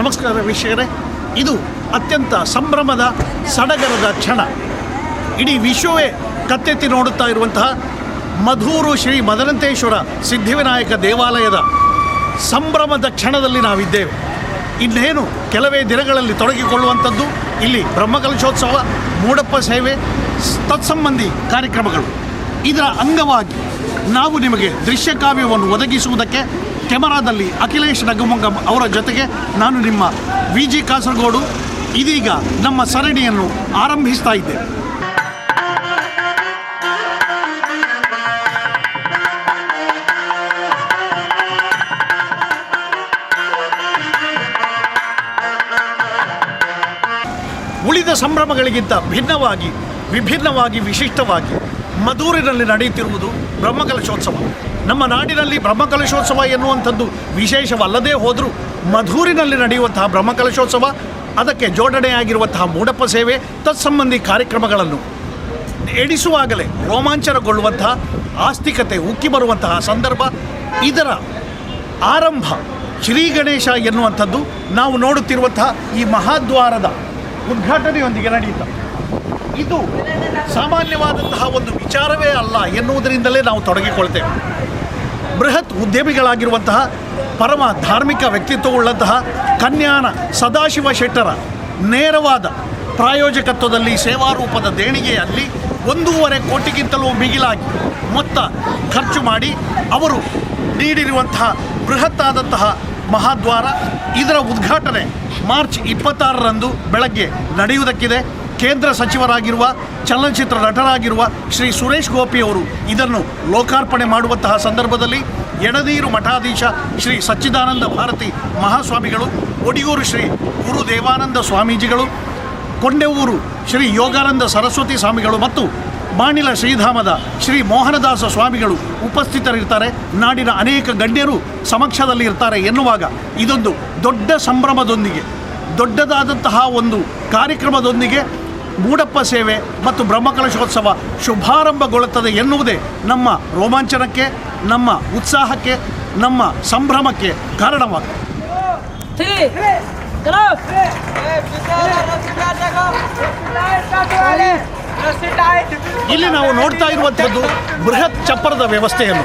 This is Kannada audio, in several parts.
ನಮಸ್ಕಾರ ವೀಕ್ಷಕರೇ. ಇದು ಅತ್ಯಂತ ಸಂಭ್ರಮದ ಸಡಗರದ ಕ್ಷಣ. ಇಡೀ ವಿಶ್ವವೇ ಕತ್ತೆತ್ತಿ ನೋಡುತ್ತಾ ಇರುವಂತಹ ಮಧೂರು ಶ್ರೀ ಮದನಂತೇಶ್ವರ ಸಿದ್ಧಿವಿನಾಯಕ ದೇವಾಲಯದ ಸಂಭ್ರಮದ ಕ್ಷಣದಲ್ಲಿ ನಾವಿದ್ದೇವೆ. ಇನ್ನೇನು ಕೆಲವೇ ದಿನಗಳಲ್ಲಿ ತೊಡಗಿಕೊಳ್ಳುವಂಥದ್ದು ಇಲ್ಲಿ ಬ್ರಹ್ಮಕಲಶೋತ್ಸವ, ಮೂಡಪ್ಪ ಸೇವೆ, ತತ್ಸಂಬಂಧಿ ಕಾರ್ಯಕ್ರಮಗಳು. ಇದರ ಅಂಗವಾಗಿ ನಾವು ನಿಮಗೆ ದೃಶ್ಯಕಾವ್ಯವನ್ನು ಒದಗಿಸುವುದಕ್ಕೆ ಕೆಮರಾದಲ್ಲಿ ಅಖಿಲೇಶ್ ನಗಮಂಗ ಅವರ ಜೊತೆಗೆ ನಾನು ನಿಮ್ಮ ವಿ ಜಿ ಕಾಸರಗೋಡು. ಇದೀಗ ನಮ್ಮ ಸರಣಿಯನ್ನು ಆರಂಭಿಸ್ತಾ ಇದ್ದೇವೆ ಉಳಿದ ಸಂಭ್ರಮಗಳಿಗಿಂತ ಭಿನ್ನವಾಗಿ, ವಿಭಿನ್ನವಾಗಿ, ವಿಶಿಷ್ಟವಾಗಿ ಮಧೂರಿನಲ್ಲಿ ನಡೆಯುತ್ತಿರುವುದು ಬ್ರಹ್ಮಕಲಶೋತ್ಸವ. ನಮ್ಮ ನಾಡಿನಲ್ಲಿ ಬ್ರಹ್ಮಕಲಶೋತ್ಸವ ಎನ್ನುವಂಥದ್ದು ವಿಶೇಷವಲ್ಲದೇ ಹೋದರೂ ಮಧೂರಿನಲ್ಲಿ ನಡೆಯುವಂತಹ ಬ್ರಹ್ಮಕಲಶೋತ್ಸವ, ಅದಕ್ಕೆ ಜೋಡಣೆಯಾಗಿರುವಂತಹ ಮೂಡಪ್ಪ ಸೇವೆ, ತತ್ಸಂಬಂಧಿ ಕಾರ್ಯಕ್ರಮಗಳನ್ನು ಎಡಿಸುವಾಗಲೇ ರೋಮಾಂಚನಗೊಳ್ಳುವಂತಹ ಆಸ್ತಿಕತೆ ಉಕ್ಕಿ ಬರುವಂತಹ ಸಂದರ್ಭ, ಇದರ ಆರಂಭ ಶ್ರೀ ಗಣೇಶ ಎನ್ನುವಂಥದ್ದು ನಾವು ನೋಡುತ್ತಿರುವಂತಹ ಈ ಮಹಾದ್ವಾರದ ಉದ್ಘಾಟನೆಯೊಂದಿಗೆ ನಡೆಯುತ್ತದೆ ಇದು ಸಾಮಾನ್ಯವಾದಂತಹ ಒಂದು ವಿಚಾರವೇ ಅಲ್ಲ ಎನ್ನುವುದರಿಂದಲೇ ನಾವು ತೊಡಗಿಕೊಳ್ತೇವೆ. ಬೃಹತ್ ಉದ್ಯಮಿಗಳಾಗಿರುವಂತಹ ಪರಮ ಧಾರ್ಮಿಕ ವ್ಯಕ್ತಿತ್ವವುಳ್ಳಂತಹ ಕನ್ಯಾನ ಸದಾಶಿವ ಶೆಟ್ಟರ ನೇರವಾದ ಪ್ರಾಯೋಜಕತ್ವದಲ್ಲಿ ಸೇವಾರೂಪದ ದೇಣಿಗೆಯಲ್ಲಿ ಒಂದೂವರೆ ಕೋಟಿಗಿಂತಲೂ ಮಿಗಿಲಾಗಿ ಮೊತ್ತ ಖರ್ಚು ಮಾಡಿ ಅವರು ನೀಡಿರುವಂತಹ ಬೃಹತ್ತಾದಂತಹ ಮಹಾದ್ವಾರ ಇದರ ಉದ್ಘಾಟನೆ ಮಾರ್ಚ್ ಇಪ್ಪತ್ತಾರರಂದು ಬೆಳಗ್ಗೆ ನಡೆಯುವುದಕ್ಕಿದೆ. ಕೇಂದ್ರ ಸಚಿವರಾಗಿರುವ, ಚಲನಚಿತ್ರ ನಟರಾಗಿರುವ ಶ್ರೀ ಸುರೇಶ್ ಗೋಪಿಯವರು ಇದನ್ನು ಲೋಕಾರ್ಪಣೆ ಮಾಡುವಂತಹ ಸಂದರ್ಭದಲ್ಲಿ ಎಡದೀರು ಮಠಾಧೀಶ ಶ್ರೀ ಸಚ್ಚಿದಾನಂದ ಭಾರತಿ ಮಹಾಸ್ವಾಮಿಗಳು ಒಡಿಯೂರು ಶ್ರೀ ಗುರು ದೇವಾನಂದ ಸ್ವಾಮೀಜಿಗಳು, ಕೊಂಡೆವೂರು ಶ್ರೀ ಯೋಗಾನಂದ ಸರಸ್ವತಿ ಸ್ವಾಮಿಗಳು ಮತ್ತು ಮಾಣಿಲ ಶ್ರೀಧಾಮದ ಶ್ರೀ ಮೋಹನದಾಸ ಸ್ವಾಮಿಗಳು ಉಪಸ್ಥಿತರಿರ್ತಾರೆ. ನಾಡಿನ ಅನೇಕ ಗಣ್ಯರು ಸಮಕ್ಷದಲ್ಲಿ ಇರ್ತಾರೆ ಎನ್ನುವಾಗ ಇದೊಂದು ದೊಡ್ಡ ಸಂಭ್ರಮದೊಂದಿಗೆ, ದೊಡ್ಡದಾದಂತಹ ಒಂದು ಕಾರ್ಯಕ್ರಮದೊಂದಿಗೆ ಮೂಡಪ್ಪ ಸೇವೆ ಮತ್ತು ಬ್ರಹ್ಮಕಲಶೋತ್ಸವ ಶುಭಾರಂಭಗೊಳ್ಳುತ್ತದೆ ಎನ್ನುವುದೇ ನಮ್ಮ ರೋಮಾಂಚನಕ್ಕೆ, ನಮ್ಮ ಉತ್ಸಾಹಕ್ಕೆ, ನಮ್ಮ ಸಂಭ್ರಮಕ್ಕೆ ಕಾರಣವಾಗಿದೆ. ಇಲ್ಲಿ ನಾವು ನೋಡ್ತಾ ಇರುವಂಥದ್ದು ಬೃಹತ್ ಚಪ್ಪರದ ವ್ಯವಸ್ಥೆಯನ್ನು.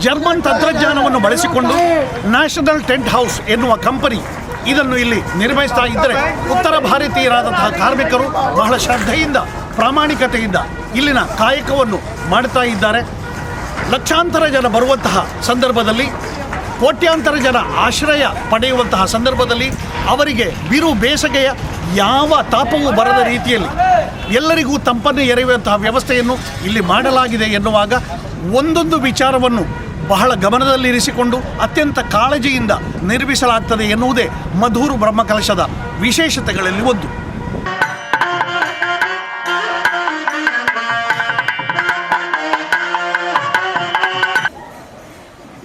ಜರ್ಮನ್ ತಂತ್ರಜ್ಞಾನವನ್ನು ಬಳಸಿಕೊಂಡು ನ್ಯಾಷನಲ್ ಟೆಂಟ್ ಹೌಸ್ ಎನ್ನುವ ಕಂಪನಿ ಇದನ್ನು ಇಲ್ಲಿ ನಿರ್ವಹಿಸ್ತಾ ಇದ್ದರೆ ಉತ್ತರ ಭಾರತೀಯರಾದಂತಹ ಕಾರ್ಮಿಕರು ಬಹಳ ಶ್ರದ್ಧೆಯಿಂದ, ಪ್ರಾಮಾಣಿಕತೆಯಿಂದ ಇಲ್ಲಿನ ಕಾಯಕವನ್ನು ಮಾಡ್ತಾ ಇದ್ದಾರೆ. ಲಕ್ಷಾಂತರ ಜನ ಬರುವಂತಹ ಸಂದರ್ಭದಲ್ಲಿ, ಕೋಟ್ಯಾಂತರ ಜನ ಆಶ್ರಯ ಪಡೆಯುವಂತಹ ಸಂದರ್ಭದಲ್ಲಿ ಅವರಿಗೆ ಬಿರು ಬೇಸಗೆಯ ಯಾವ ತಾಪವೂ ಬರದ ರೀತಿಯಲ್ಲಿ ಎಲ್ಲರಿಗೂ ತಂಪನ್ನು ಎರೆಯುವಂತಹ ವ್ಯವಸ್ಥೆಯನ್ನು ಇಲ್ಲಿ ಮಾಡಲಾಗಿದೆ ಎನ್ನುವಾಗ ಒಂದೊಂದು ವಿಚಾರವನ್ನು ಬಹಳ ಗಮನದಲ್ಲಿರಿಸಿಕೊಂಡು ಅತ್ಯಂತ ಕಾಳಜಿಯಿಂದ ನಿರ್ಮಿಸಲಾಗ್ತದೆ ಎನ್ನುವುದೇ ಮಧೂರು ಬ್ರಹ್ಮಕಲಶದ ವಿಶೇಷತೆಗಳಲ್ಲಿ ಒಂದು.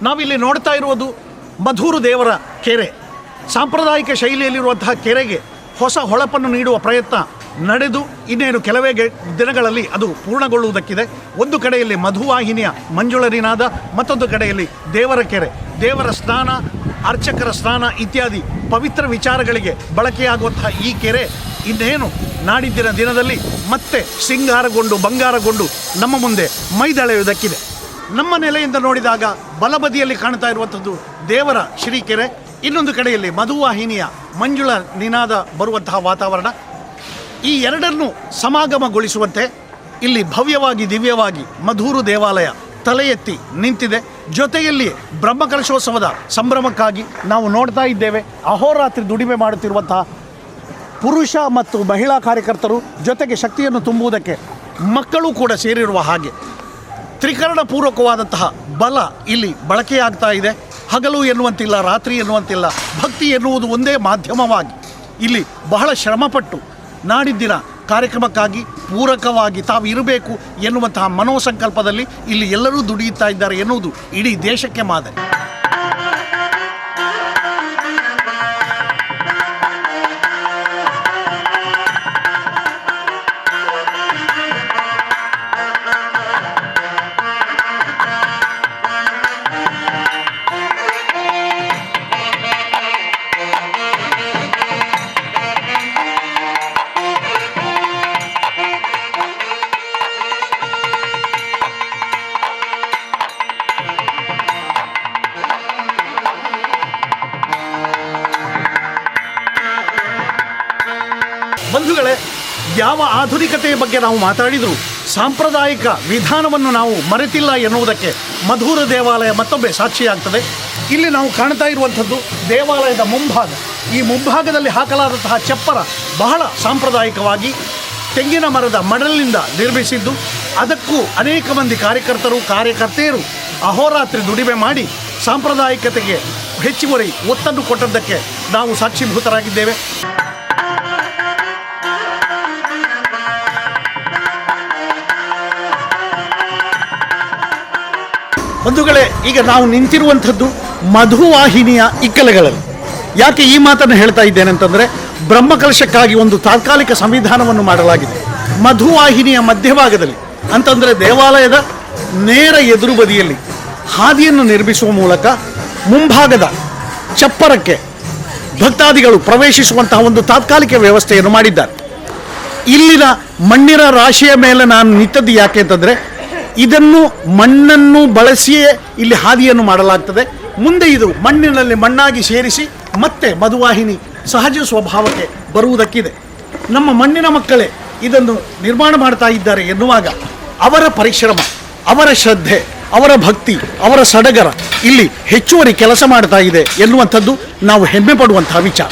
ನಾವಿಲ್ಲಿ ನೋಡ್ತಾ ಇರುವುದು ಮಧೂರು ದೇವರ ಕೆರೆ. ಸಾಂಪ್ರದಾಯಿಕ ಶೈಲಿಯಲ್ಲಿರುವಂತಹ ಕೆರೆಗೆ ಹೊಸ ಹೊಳಪನ್ನು ನೀಡುವ ಪ್ರಯತ್ನ ನಡೆದು ಇನ್ನೇನು ಕೆಲವೇ ದಿನಗಳಲ್ಲಿ ಅದು ಪೂರ್ಣಗೊಳ್ಳುವುದಕ್ಕಿದೆ. ಒಂದು ಕಡೆಯಲ್ಲಿ ಮಧುವಾಹಿನಿಯ ಮಂಜುಳರಿನಾದ, ಮತ್ತೊಂದು ಕಡೆಯಲ್ಲಿ ದೇವರ ಕೆರೆ ದೇವರ ಸ್ನಾನ, ಅರ್ಚಕರ ಸ್ನಾನ ಇತ್ಯಾದಿ ಪವಿತ್ರ ವಿಚಾರಗಳಿಗೆ ಬಳಕೆಯಾಗುವಂತಹ ಈ ಕೆರೆ ಇನ್ನೇನು ನಾಡಿದ್ದಿನ ದಿನದಲ್ಲಿ ಮತ್ತೆ ಸಿಂಗಾರಗೊಂಡು, ಬಂಗಾರಗೊಂಡು ನಮ್ಮ ಮುಂದೆ ಮೈದಳೆಯುವುದಕ್ಕಿದೆ. ನಮ್ಮ ನೆಲೆಯಿಂದ ನೋಡಿದಾಗ ಬಲಬದಿಯಲ್ಲಿ ಕಾಣ್ತಾ ಇರುವಂಥದ್ದು ದೇವರ ಶ್ರೀಕೆರೆ. ಇನ್ನೊಂದು ಕಡೆಯಲ್ಲಿ ಮಧುವಾಹಿನಿಯ ಮಂಜುಳ ನಿನಾದ ಬರುವಂತಹ ವಾತಾವರಣ ಈ ಎರಡನ್ನು ಸಮಾಗಮಗೊಳಿಸುವಂತೆ ಇಲ್ಲಿ ಭವ್ಯವಾಗಿ, ದಿವ್ಯವಾಗಿ ಮಧೂರು ದೇವಾಲಯ ತಲೆ ಎತ್ತಿ ನಿಂತಿದೆ. ಜೊತೆಯಲ್ಲಿ ಬ್ರಹ್ಮಕಲಶೋತ್ಸವದ ಸಂಭ್ರಮಕ್ಕಾಗಿ ನಾವು ನೋಡ್ತಾ ಇದ್ದೇವೆ. ಅಹೋರಾತ್ರಿ ದುಡಿಮೆ ಮಾಡುತ್ತಿರುವಂತಹ ಪುರುಷ ಮತ್ತು ಮಹಿಳಾ ಕಾರ್ಯಕರ್ತರು ಜೊತೆಗೆ ಶಕ್ತಿಯನ್ನು ತುಂಬುವುದಕ್ಕೆ ಮಕ್ಕಳು ಕೂಡ ಸೇರಿರುವ ಹಾಗೆ ತ್ರಿಕರಣ ಪೂರ್ವಕವಾದಂತಹ ಬಲ ಇಲ್ಲಿ ಬಳಕೆಯಾಗ್ತಾ ಇದೆ. ಹಗಲು ಎನ್ನುವಂತಿಲ್ಲ, ರಾತ್ರಿ ಎನ್ನುವಂತಿಲ್ಲ, ಭಕ್ತಿ ಎನ್ನುವುದು ಒಂದೇ ಮಾಧ್ಯಮವಾಗಿ ಇಲ್ಲಿ ಬಹಳ ಶ್ರಮಪಟ್ಟು ನಾಡಿದ್ದಿನ ಕಾರ್ಯಕ್ರಮಕ್ಕಾಗಿ ಪೂರಕವಾಗಿ ತಾವು ಇರಬೇಕು ಎನ್ನುವಂತಹ ಮನೋಸಂಕಲ್ಪದಲ್ಲಿ ಇಲ್ಲಿ ಎಲ್ಲರೂ ದುಡಿಯುತ್ತಾ ಇದ್ದಾರೆ ಎನ್ನುವುದು ಇಡೀ ದೇಶಕ್ಕೆ ಮಾದರಿ. ಬಂಧುಗಳೇ, ಯಾವ ಆಧುನಿಕತೆಯ ಬಗ್ಗೆ ನಾವು ಮಾತಾಡಿದರೂ ಸಾಂಪ್ರದಾಯಿಕ ವಿಧಾನವನ್ನು ನಾವು ಮರೆತಿಲ್ಲ ಎನ್ನುವುದಕ್ಕೆ ಮಧುರ ದೇವಾಲಯ ಮತ್ತೊಮ್ಮೆ ಸಾಕ್ಷಿಯಾಗ್ತದೆ. ಇಲ್ಲಿ ನಾವು ಕಾಣ್ತಾ ಇರುವಂಥದ್ದು ದೇವಾಲಯದ ಮುಂಭಾಗ. ಈ ಮುಂಭಾಗದಲ್ಲಿ ಹಾಕಲಾದಂತಹ ಚಪ್ಪರ ಬಹಳ ಸಾಂಪ್ರದಾಯಿಕವಾಗಿ ತೆಂಗಿನ ಮರದ ಮಡಲಿನಿಂದ ನಿರ್ಮಿಸಿದ್ದು, ಅದಕ್ಕೂ ಅನೇಕ ಮಂದಿ ಕಾರ್ಯಕರ್ತರು, ಕಾರ್ಯಕರ್ತೆಯರು ಅಹೋರಾತ್ರಿ ದುಡಿಮೆ ಮಾಡಿ ಸಾಂಪ್ರದಾಯಿಕತೆಗೆ ಹೆಚ್ಚುವರಿ ಒತ್ತನ್ನು ಕೊಟ್ಟದ್ದಕ್ಕೆ ನಾವು ಸಾಕ್ಷೀಭೂತರಾಗಿದ್ದೇವೆ. ಬಂಧುಗಳೇ, ಈಗ ನಾವು ನಿಂತಿರುವಂಥದ್ದು ಮಧುವಾಹಿನಿಯ ಇಕ್ಕಲೆಗಳಲ್ಲಿ. ಯಾಕೆ ಈ ಮಾತನ್ನು ಹೇಳ್ತಾ ಇದ್ದೇನೆ ಅಂತಂದರೆ, ಬ್ರಹ್ಮಕಲಶಕ್ಕಾಗಿ ಒಂದು ತಾತ್ಕಾಲಿಕ ಸಂವಿಧಾನವನ್ನು ಮಾಡಲಾಗಿದೆ. ಮಧುವಾಹಿನಿಯ ಮಧ್ಯಭಾಗದಲ್ಲಿ, ಅಂತಂದರೆ ದೇವಾಲಯದ ನೇರ ಎದುರು ಬದಿಯಲ್ಲಿ ಹಾದಿಯನ್ನು ನಿರ್ಮಿಸುವ ಮೂಲಕ ಮುಂಭಾಗದ ಚಪ್ಪರಕ್ಕೆ ಭಕ್ತಾದಿಗಳು ಪ್ರವೇಶಿಸುವಂತಹ ಒಂದು ತಾತ್ಕಾಲಿಕ ವ್ಯವಸ್ಥೆಯನ್ನು ಮಾಡಿದ್ದಾರೆ. ಇಲ್ಲಿನ ಮಣ್ಣಿನ ರಾಶಿಯ ಮೇಲೆ ನಾನು ನಿಂತದ್ದು ಯಾಕೆ ಅಂತಂದರೆ ಇದನ್ನು ಮಣ್ಣನ್ನು ಬಳಸಿಯೇ ಇಲ್ಲಿ ಹಾದಿಯನ್ನು ಮಾಡಲಾಗ್ತದೆ. ಮುಂದೆ ಇದು ಮಣ್ಣಿನಲ್ಲಿ ಮಣ್ಣಾಗಿ ಸೇರಿಸಿ ಮತ್ತೆ ಮಧುವಾಹಿನಿ ಸಹಜ ಸ್ವಭಾವಕ್ಕೆ ಬರುವುದಕ್ಕಿದೆ. ನಮ್ಮ ಮಣ್ಣಿನ ಮಕ್ಕಳೇ ಇದನ್ನು ನಿರ್ಮಾಣ ಮಾಡ್ತಾ ಇದ್ದಾರೆ ಎನ್ನುವಾಗ ಅವರ ಪರಿಶ್ರಮ, ಅವರ ಶ್ರದ್ಧೆ, ಅವರ ಭಕ್ತಿ, ಅವರ ಸಡಗರ ಇಲ್ಲಿ ಹೆಚ್ಚುವರಿ ಕೆಲಸ ಮಾಡ್ತಾ ಇದೆ ಎನ್ನುವಂಥದ್ದು ನಾವು ಹೆಮ್ಮೆ ಪಡುವಂತಹ ವಿಚಾರ.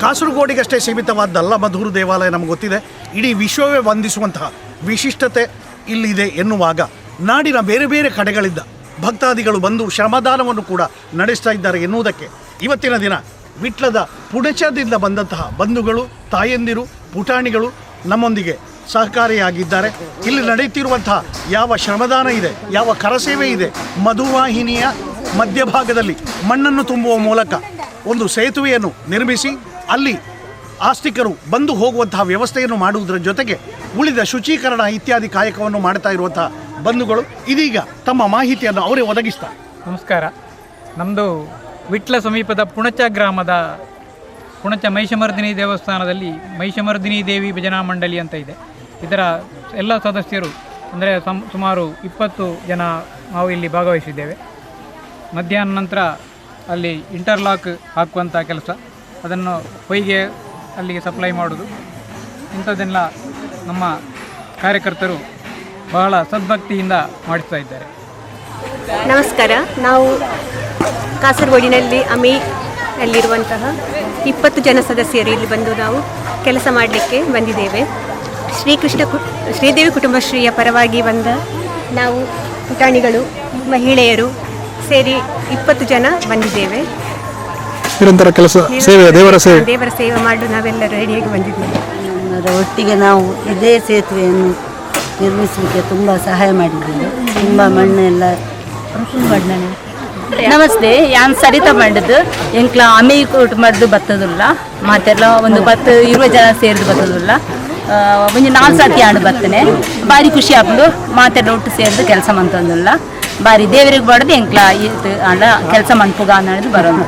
ಕಾಸರಗೋಡಿಗಷ್ಟೇ ಸೀಮಿತವಾದ್ದಲ್ಲ ಮಧುರು ದೇವಾಲಯ ನಮಗೆ ಗೊತ್ತಿದೆ. ಇಡೀ ವಿಶ್ವವೇ ವಂದಿಸುವಂತಹ ವಿಶಿಷ್ಟತೆ ಇಲ್ಲಿದೆ ಎನ್ನುವಾಗ ನಾಡಿನ ಬೇರೆ ಬೇರೆ ಕಡೆಗಳಿಂದ ಭಕ್ತಾದಿಗಳು ಬಂದು ಶ್ರಮದಾನವನ್ನು ಕೂಡ ನಡೆಸ್ತಾ ಇದ್ದಾರೆ ಎನ್ನುವುದಕ್ಕೆ ಇವತ್ತಿನ ದಿನ ವಿಟ್ಲದ ಪುಣಚದಿಂದ ಬಂದಂತಹ ಬಂಧುಗಳು, ತಾಯಂದಿರು, ಪುಟಾಣಿಗಳು ನಮ್ಮೊಂದಿಗೆ ಸಹಕಾರಿಯಾಗಿದ್ದಾರೆ. ಇಲ್ಲಿ ನಡೆಯುತ್ತಿರುವಂತಹ ಯಾವ ಶ್ರಮದಾನ ಇದೆ, ಯಾವ ಕರಸೇವೆ ಇದೆ, ಮಧುವಾಹಿನಿಯ ಮಧ್ಯಭಾಗದಲ್ಲಿ ಮಣ್ಣನ್ನು ತುಂಬುವ ಮೂಲಕ ಒಂದು ಸೇತುವೆಯನ್ನು ನಿರ್ಮಿಸಿ ಅಲ್ಲಿ ಆಸ್ತಿಕರು ಬಂದು ಹೋಗುವಂತಹ ವ್ಯವಸ್ಥೆಯನ್ನು ಮಾಡುವುದರ ಜೊತೆಗೆ ಉಳಿದ ಶುಚೀಕರಣ ಇತ್ಯಾದಿ ಕಾಯಕವನ್ನು ಮಾಡ್ತಾ ಇರುವಂತಹ ಬಂಧುಗಳು ಇದೀಗ ತಮ್ಮ ಮಾಹಿತಿಯನ್ನು ಅವರೇ ಒದಗಿಸ್ತಾರೆ ನಮಸ್ಕಾರ. ನಮ್ಮದು ವಿಟ್ಲ ಸಮೀಪದ ಪುಣಚ ಗ್ರಾಮದ ಪುಣಚ ಮಹಿಷಮರ್ದಿನಿ ದೇವಸ್ಥಾನದಲ್ಲಿ ಮಹಿಷಮರ್ದಿನಿ ದೇವಿ ಭಜನಾ ಮಂಡಳಿ ಅಂತ ಇದೆ. ಇದರ ಎಲ್ಲ ಸದಸ್ಯರು ಅಂದರೆ ಸಮ್ ಸುಮಾರು ಇಪ್ಪತ್ತು ಜನ ನಾವು ಇಲ್ಲಿ ಭಾಗವಹಿಸಿದ್ದೇವೆ. ಮಧ್ಯಾಹ್ನ ನಂತರ ಅಲ್ಲಿ ಇಂಟರ್ಲಾಕ್ ಹಾಕುವಂಥ ಕೆಲಸ. ಅದನ್ನು ಹೊಯ್ಗೆ ಅಲ್ಲಿಗೆ ಸಪ್ಲೈ ಮಾಡೋದು. ಇಂಥದ್ದೆಲ್ಲ ನಮ್ಮ ಕಾರ್ಯಕರ್ತರು ಬಹಳ ಸದ್ಭಕ್ತಿಯಿಂದ ಮಾಡಿಸ್ತಾ ಇದ್ದಾರೆ. ನಮಸ್ಕಾರ. ನಾವು ಕಾಸರಗೋಡಿನಲ್ಲಿ ಅಮಿ ಅಲ್ಲಿರುವಂತಹ ಇಪ್ಪತ್ತು ಜನ ಸದಸ್ಯರು ಇಲ್ಲಿ ಬಂದು ನಾವು ಕೆಲಸ ಮಾಡಲಿಕ್ಕೆ ಬಂದಿದ್ದೇವೆ. ಶ್ರೀಕೃಷ್ಣ ಕು, ಶ್ರೀದೇವಿ ಕುಟುಂಬಶ್ರೀಯ ಪರವಾಗಿ ಬಂದ ನಾವು ಪುಟಾಣಿಗಳು, ಮಹಿಳೆಯರು ಸೇರಿ ಇಪ್ಪತ್ತು ಜನ ಬಂದಿದ್ದೇವೆ. ನಿರಂತರ ಕೆಲಸ ಸೇವೆ ದೇವರ ಸೇವೆ. ದೇವರ ಸೇವೆ ಮಾಡಲು ನಾವೆಲ್ಲರೂ ರೆಡಿಯಾಗಿ ಬಂದಿದ್ದೇವೆ ಅದರ ಒಟ್ಟಿಗೆ ನಾವು ಇದೇ ಸೇತುವೆಯನ್ನು ನಿರ್ಮಿಸಲಿಕ್ಕೆ ತುಂಬ ಸಹಾಯ ಮಾಡಿದ್ದೇವೆ ತುಂಬ ಮಣ್ಣೆಲ್ಲ ಮಣ್ಣನೆ ನಮಸ್ತೆ ಯಾನ್ ಸರಿತಾ ಮಾಡಿದ್ದು? ಎಂಕ್ಲ ಅಮಿ ಕುಟುಂಬದ್ದು ಬತ್ತದಿಲ್ಲ. ಮಾತೆಲ್ಲ ಒಂದು ಬತ್ತು ಇರುವ ಜನ ಸೇರಿದು ಬತ್ತದಿಲ್ಲ. ಒಂದು ನಾಲ್ಕು ಸರ್ತಿ ಆಡು ಬರ್ತೇನೆ ಭಾರಿ ಖುಷಿ ಆಗ್ಬೋದು ಮಾತೆಲ್ಲ ಒಟ್ಟು ಸೇರಿದು ಕೆಲಸ ಮಂತಂದಿಲ್ಲ ಬಾರಿ ದೇವರಿಗೆ ಬಡದು ಎಂಕ್ಲ ಇದು ಅಲ್ಲ ಕೆಲಸ ಮನ್ಪುಗ ಅನ್ನೋದು ಬರೋದು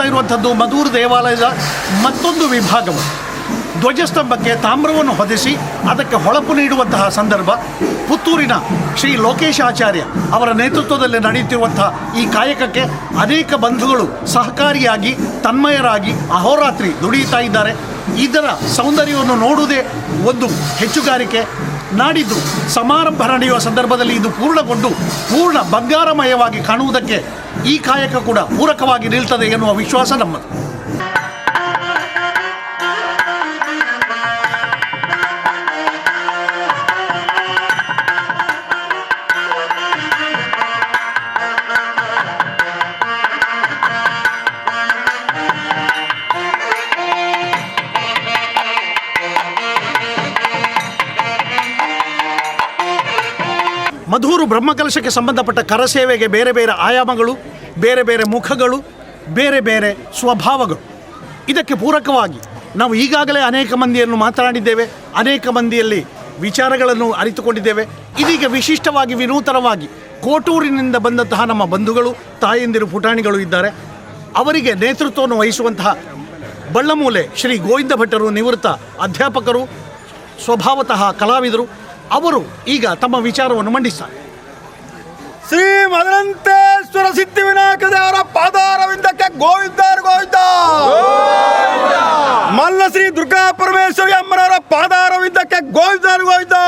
ನೋಡ್ತಾ ಇರುವಂಥದ್ದು ಮಧೂರು ದೇವಾಲಯದ ಮತ್ತೊಂದು ವಿಭಾಗವು. ಧ್ವಜಸ್ತಂಭಕ್ಕೆ ತಾಮ್ರವನ್ನು ಹೊದಿಸಿ ಅದಕ್ಕೆ ಹೊಳಪು ನೀಡುವಂತಹ ಸಂದರ್ಭ ಪುತ್ತೂರಿನ ಶ್ರೀ ಲೋಕೇಶ್ ಆಚಾರ್ಯ ಅವರ ನೇತೃತ್ವದಲ್ಲಿ ನಡೆಯುತ್ತಿರುವಂತಹ ಈ ಕಾಯಕಕ್ಕೆ ಅನೇಕ ಬಂಧುಗಳು ಸಹಕಾರಿಯಾಗಿ, ತನ್ಮಯರಾಗಿ ಅಹೋರಾತ್ರಿ ದುಡಿಯುತ್ತಾ ಇದ್ದಾರೆ. ಇದರ ಸೌಂದರ್ಯವನ್ನು ನೋಡುವುದೇ ಒಂದು ಹೆಚ್ಚುಗಾರಿಕೆ. ನಾಡಿದ್ದು ಸಮಾರಂಭ ನಡೆಯುವ ಸಂದರ್ಭದಲ್ಲಿ ಇದು ಪೂರ್ಣಗೊಂಡು, ಪೂರ್ಣ ಬಂಗಾರಮಯವಾಗಿ ಕಾಣುವುದಕ್ಕೆ ಈ ಕಾಯಕ ಕೂಡ ಪೂರಕವಾಗಿ ನಿಲ್ತದೆ ಎನ್ನುವ ವಿಶ್ವಾಸ ನಮ್ಮದು. ಮಧೂರು ಬ್ರಹ್ಮಕಲಶಕ್ಕೆ ಸಂಬಂಧಪಟ್ಟ ಕರಸೇವೆಗೆ ಬೇರೆ ಬೇರೆ ಆಯಾಮಗಳು ಬೇರೆ ಬೇರೆ ಮುಖಗಳು, ಬೇರೆ ಬೇರೆ ಸ್ವಭಾವಗಳು. ಇದಕ್ಕೆ ಪೂರಕವಾಗಿ ನಾವು ಈಗಾಗಲೇ ಅನೇಕ ಮಂದಿಯನ್ನು ಮಾತನಾಡಿದ್ದೇವೆ, ಅನೇಕ ಮಂದಿಯಲ್ಲಿ ವಿಚಾರಗಳನ್ನು ಅರಿತುಕೊಂಡಿದ್ದೇವೆ. ಇದೀಗ ವಿಶಿಷ್ಟವಾಗಿ, ವಿನೂತನವಾಗಿ ಕೋಟೂರಿನಿಂದ ಬಂದಂತಹ ನಮ್ಮ ಬಂಧುಗಳು, ತಾಯಂದಿರು, ಪುಟಾಣಿಗಳು ಇದ್ದಾರೆ. ಅವರಿಗೆ ನೇತೃತ್ವವನ್ನು ವಹಿಸುವಂತಹ ಬಳ್ಳಮೂಲೆ ಶ್ರೀ ಗೋವಿಂದ ಭಟ್ಟರು ನಿವೃತ್ತ ಅಧ್ಯಾಪಕರು, ಸ್ವಭಾವತಃ ಕಲಾವಿದರು. ಅವರು ಈಗ ತಮ್ಮ ವಿಚಾರವನ್ನು ಮಂಡಿಸ್ತಾರೆ. ಶ್ರೀ ಮದನಂತೇಶ್ವರ ಸಿದ್ಧಿ ವಿನಾಯಕ ದೇವರ ಪಾದಾರವಿಂದಕ್ಕೆ ಗೋವಿಂದರ್ ಗೋವಿಂದ. ಮಲ್ಲ ಶ್ರೀ ದುರ್ಗಾ ಪರಮೇಶ್ವರಿ ಅಮ್ಮನವರ ಪಾದಾರವಿಂದಕ್ಕೆ ಗೋವಿಂದರ್ ಗೋವಿಂದ.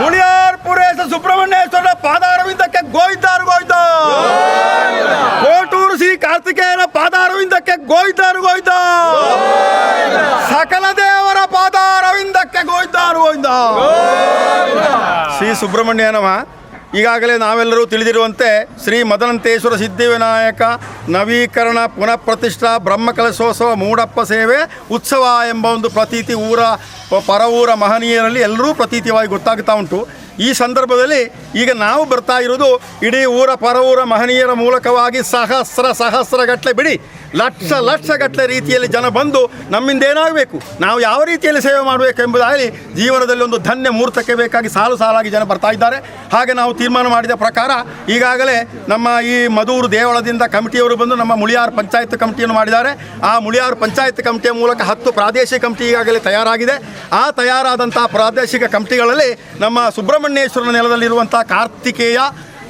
ಮುಳಿಯಾರ್ ಪುರೇಶ ಸುಬ್ರಹ್ಮಣ್ಯೇಶ್ವರ ಪಾದಾರವಿಂದಕ್ಕೆ ಗೋವಿಂದರ್ ಗೋವಿಂದ. ಕೋಟೂರು ಶ್ರೀ ಕಾರ್ತಿಕೇಯನ ಪಾದಾರವಿಂದಕ್ಕೆ ಗೋವಿಂದರ್ ಗೋವಿಂದ. ಸಕಲ ದೇವರ ಪಾದಾರವಿಂದಕ್ಕೆ ಗೋವಿಂದರ್ ಗೋವಿಂದ. ಶ್ರೀ ಸುಬ್ರಹ್ಮಣ್ಯ ನಮಃ. ಈಗಾಗಲೇ ನಾವೆಲ್ಲರೂ ತಿಳಿದಿರುವಂತೆ ಶ್ರೀ ಮದನಂತೇಶ್ವರ ಸಿದ್ಧಿವಿನಾಯಕ ನವೀಕರಣ ಪುನಃ ಪ್ರತಿಷ್ಠಾ ಬ್ರಹ್ಮಕಲಶೋತ್ಸವ ಮೂಡಪ್ಪ ಸೇವೆ ಉತ್ಸವ ಎಂಬ ಒಂದು ಪ್ರತೀತಿ ಊರ ಪರ ಮಹನೀಯರಲ್ಲಿ ಎಲ್ಲರೂ ಪ್ರತೀತಿಯಾಗಿ ಗೊತ್ತಾಗ್ತಾ ಉಂಟು. ಈ ಸಂದರ್ಭದಲ್ಲಿ ಈಗ ನಾವು ಬರ್ತಾ ಇರೋದು ಇಡೀ ಊರ ಪರ ಮಹನೀಯರ ಮೂಲಕವಾಗಿ ಸಹಸ್ರ ಸಹಸ್ರ ಗಟ್ಟಲೆ ಬಿಡಿ ಲಕ್ಷ ಲಕ್ಷ ಗಟ್ಟಲೆ ರೀತಿಯಲ್ಲಿ ಜನ ಬಂದು ನಮ್ಮಿಂದ ಏನಾಗಬೇಕು? ನಾವು ಯಾವ ರೀತಿಯಲ್ಲಿ ಸೇವೆ ಮಾಡಬೇಕು ಎಂಬುದಾಗಲಿ ಜೀವನದಲ್ಲಿ ಒಂದು ಧನ್ಯ ಮುಹೂರ್ತಕ್ಕೆ ಬೇಕಾಗಿ ಸಾಲು ಸಾಲಾಗಿ ಜನ ಬರ್ತಾ ಇದ್ದಾರೆ. ಹಾಗೆ ನಾವು ತೀರ್ಮಾನ ಮಾಡಿದ ಪ್ರಕಾರ ಈಗಾಗಲೇ ನಮ್ಮ ಈ ಮಧೂರು ದೇವಳದಿಂದ ಕಮಿಟಿಯವರು ಬಂದು ನಮ್ಮ ಮುಳಿಯಾರ್ ಪಂಚಾಯತ್ ಕಮಿಟಿಯನ್ನು ಮಾಡಿದ್ದಾರೆ. ಆ ಮುಳಿಯಾರ್ ಪಂಚಾಯತ್ ಕಮಿಟಿಯ ಮೂಲಕ ಹತ್ತು ಪ್ರಾದೇಶಿಕ ಕಮಿಟಿ ಈಗಾಗಲೇ ತಯಾರಾಗಿದೆ. ಆ ತಯಾರಾದಂಥ ಪ್ರಾದೇಶಿಕ ಕಮಿಟಿಗಳಲ್ಲಿ ನಮ್ಮ ಸುಬ್ರಹ್ಮಣ್ಯೇಶ್ವರ ನೆಲದಲ್ಲಿರುವಂಥ ಕಾರ್ತಿಕೇಯ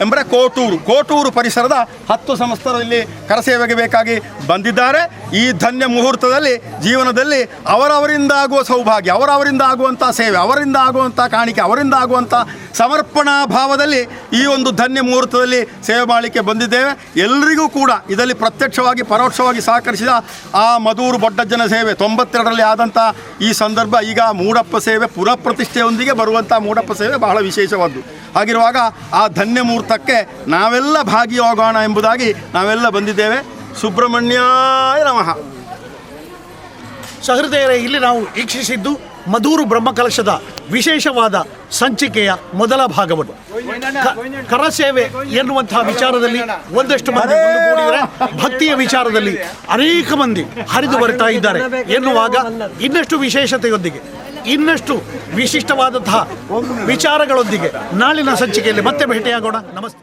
ಎಂದರೆ ಕೋಟೂರು. ಕೋಟೂರು ಪರಿಸರದ ಹತ್ತು ಸಂಸ್ಥರಲ್ಲಿ ಕರಸೇವೆಗೆ ಬೇಕಾಗಿ ಬಂದಿದ್ದಾರೆ. ಈ ಧನ್ಯ ಮುಹೂರ್ತದಲ್ಲಿ ಜೀವನದಲ್ಲಿ ಅವರವರಿಂದ ಆಗುವ ಸೌಭಾಗ್ಯ, ಅವರವರಿಂದ ಆಗುವಂಥ ಸೇವೆ ಅವರಿಂದ ಆಗುವಂಥ ಕಾಣಿಕೆ ಅವರಿಂದ ಆಗುವಂಥ ಸಮರ್ಪಣಾ ಭಾವದಲ್ಲಿ ಈ ಒಂದು ಧನ್ಯ ಮುಹೂರ್ತದಲ್ಲಿ ಸೇವೆ ಮಾಡಲಿಕ್ಕೆ ಬಂದಿದ್ದೇವೆ. ಎಲ್ಲರಿಗೂ ಕೂಡ ಇದರಲ್ಲಿ ಪ್ರತ್ಯಕ್ಷವಾಗಿ, ಪರೋಕ್ಷವಾಗಿ ಸಹಕರಿಸಿದ ಆ ಮಧೂರು ಬೊಡ್ಡಜ್ಜನ ಸೇವೆ, ತೊಂಬತ್ತೆರಡರಲ್ಲಿ ಆದಂಥ ಈ ಸಂದರ್ಭ ಈಗ ಮೂಡಪ್ಪ ಸೇವೆ ಪುನಃ ಪ್ರತಿಷ್ಠೆಯೊಂದಿಗೆ ಬರುವಂಥ ಮೂಡಪ್ಪ ಸೇವೆ ಬಹಳ ವಿಶೇಷವಾದ್ದು. ಹಾಗಿರುವಾಗ ಆ ಧನ್ಯ ಮುಹೂರ್ತಕ್ಕೆ ನಾವೆಲ್ಲ ಭಾಗಿಯಾಗೋಣ ಎಂಬುದಾಗಿ ನಾವೆಲ್ಲ ಬಂದಿದ್ದೇವೆ. ಸುಬ್ರಹ್ಮಣ್ಯಾಯ ನಮಃ. ಸಹೃದಯರೇ ಇಲ್ಲಿ ನಾವು ವೀಕ್ಷಿಸಿದ್ದು ಮಧೂರು ಬ್ರಹ್ಮಕಲಶದ ವಿಶೇಷವಾದ ಸಂಚಿಕೆಯ ಮೊದಲ ಭಾಗವನ್ನು ಕರ ಕರಸೇವೆ ಎನ್ನುವಂತಹ ವಿಚಾರದಲ್ಲಿ ಒಂದಷ್ಟು ಮಂದಿ ಭಕ್ತಿಯ ವಿಚಾರದಲ್ಲಿ ಅನೇಕ ಮಂದಿ ಹರಿದು ಬರ್ತಾ ಇದ್ದಾರೆ ಎನ್ನುವಾಗ ಇನ್ನಷ್ಟು ವಿಶೇಷತೆಯೊಂದಿಗೆ. ಇನ್ನಷ್ಟು ವಿಶಿಷ್ಟವಾದಂತಹ ವಿಚಾರಗಳೊಂದಿಗೆ ನಾಳಿನ ಸಂಚಿಕೆಯಲ್ಲಿ ಮತ್ತೆ ಭೇಟಿಯಾಗೋಣ. ನಮಸ್ತೆ.